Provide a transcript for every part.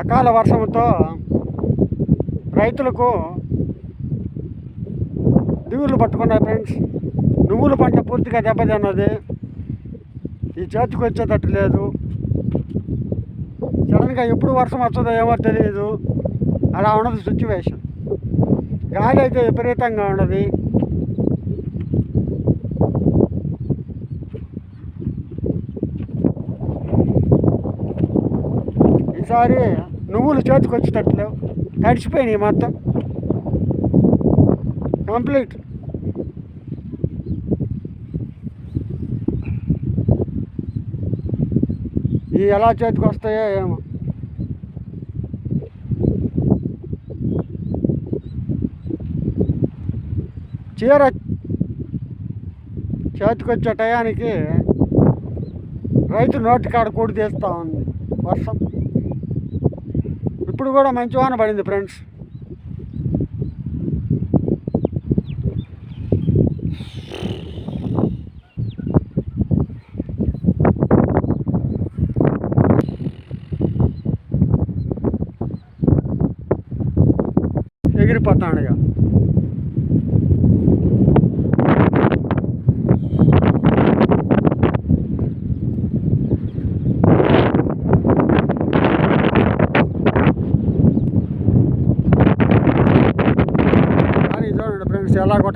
అకాల వర్షంతో రైతులకు దిగులు పట్టుకున్నాయి ఫ్రెండ్స్. నువ్వుల పంట పూర్తిగా దెబ్బతిన్నది. ఈ చేతికి వచ్చేటట్టు లేదు. సడన్గా ఎప్పుడు వర్షం వస్తుందో ఏమో తెలియదు అలా ఉన్నది సిచ్యువేషన్ గాలి అయితే విపరీతంగా ఉన్నది. ఈసారి నువ్వులు చేతికి వచ్చేటట్టు లేవు. తడిచిపోయినాయి మొత్తం. కంప్లీట్ ఈ ఎలా చేతికి వస్తాయో ఏమో. చీర చేతికి వచ్చే టయానికి రైతు నోటి కాడ కూడి తీస్తూ ఉంది. వర్షం. ఇప్పుడు కూడా మంచి వాన పడింది ఫ్రెండ్స్ ఎగిరిపోతాడు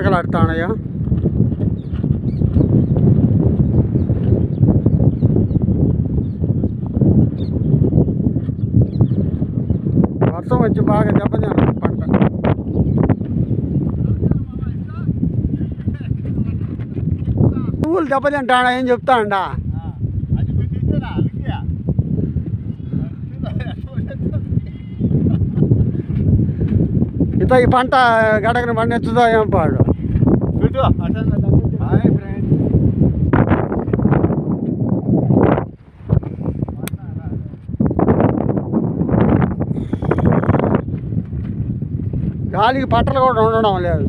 ఫ్రెండ్స్ వర్షం వచ్చి బాగా దెబ్బతిన్నాడు పంట. పువ్వులు దెబ్బతింటాడా? ఏం చెప్తాడా? అది ఇంత ఈ పంట గడగన పండించుదో ఏం పాడు. పెట్టు హాయ్ ఫ్రెండ్ గాలికి పట్టలు కూడా ఉండడం లేదు.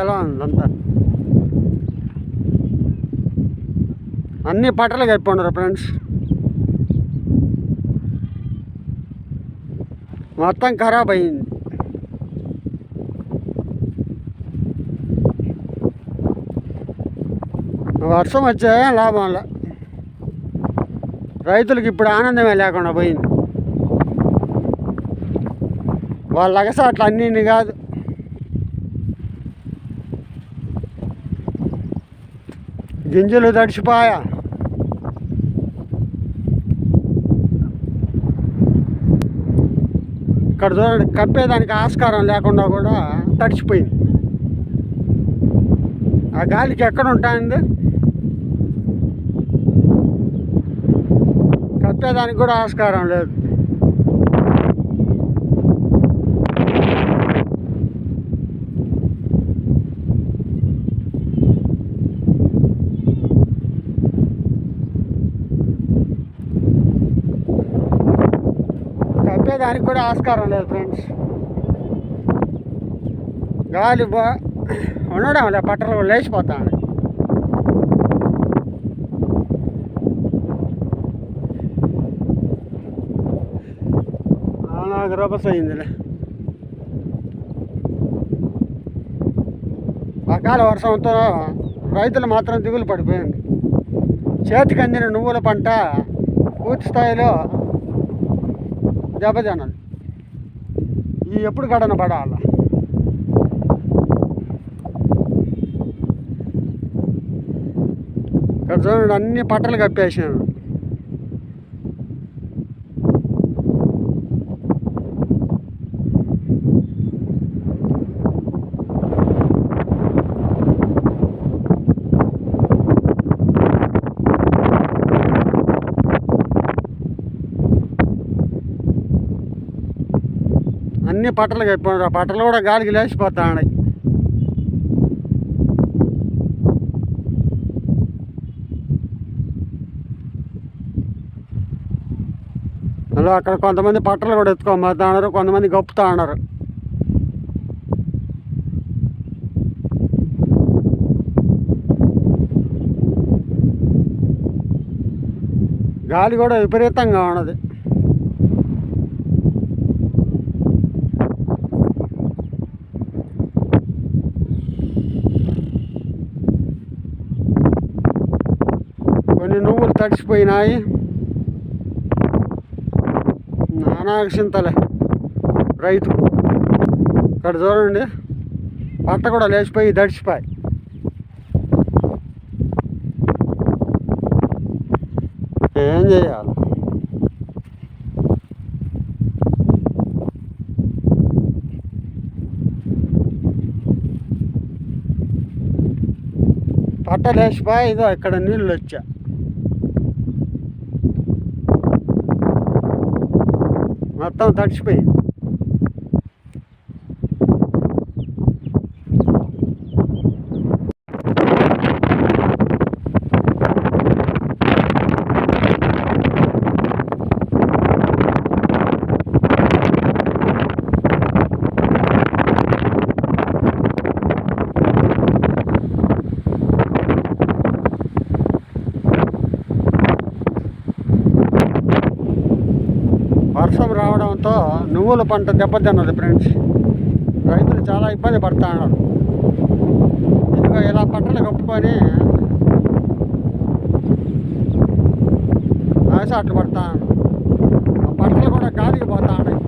ఎలా ఉంది అంతా? అన్ని పట్టలు కప్పున్నారు ఫ్రెండ్స్. మొత్తం ఖరాబ్ అయింది. వర్షం వచ్చే లాభం రైతులకి రైతులకు ఇప్పుడు ఆనందమే లేకుండా పోయింది. వాళ్ళ లగస అట్లా అన్నీ కాదు. గింజలు తడిచిపోయా ఇక్కడ చూడండి కప్పేదానికి ఆస్కారం లేకుండా కూడా తడిచిపోయింది. ఆ గాలికి ఎక్కడ ఉంటాయండి? కప్పేదానికి కూడా ఆస్కారం లేదు. తప్పేదానికి కూడా ఆస్కారం లేదు ఫ్రెండ్స్. గాలి బా ఉండడం లే పట్టలు లేచిపోతాను నాకు రభస అయిందిలే అకాల వర్షంతో రైతులు మాత్రం దిగులు పడిపోయింది. చేతికి అందిన నువ్వుల పంట పూర్తి స్థాయిలో దెబ్బతిన్నది ఈ ఎప్పుడు గడన పడాల? ఇక్కడ చూడండి అన్ని పట్టలు కప్పేసాను అన్ని పట్టలు కప్పినారు పట్టలు కూడా గాలికి లేచిపోతా ఉన్నాయి అలా అక్కడ కొంతమంది పట్టలు కూడా ఎత్తుకోమతా ఉన్నారు కొంతమంది గప్పుతా ఉన్నారు. గాలి కూడా విపరీతంగా ఉన్నది. తడిచిపోయినాయి నానాక్షింతలే రైతు. ఇక్కడ చూడండి. పంట కూడా లేచిపోయి తడిసిపోయి ఏం చేయాలి? పట్ట లేచిపోయి ఇదో ఇక్కడ నీళ్ళు వచ్చా. మొత్తం తడిచిపోయింది. వర్షం రావడంతో నువ్వుల పంట దెబ్బతిన్నది ఫ్రెండ్స్. రైతులు చాలా ఇబ్బంది పడుతున్నారు ఇదిగో ఇలా పంటలు కప్పుకొని ఆశాట్లు పడతాను ఆ పంటలు కూడా కాలిగిపోతా ఉన్నాయి.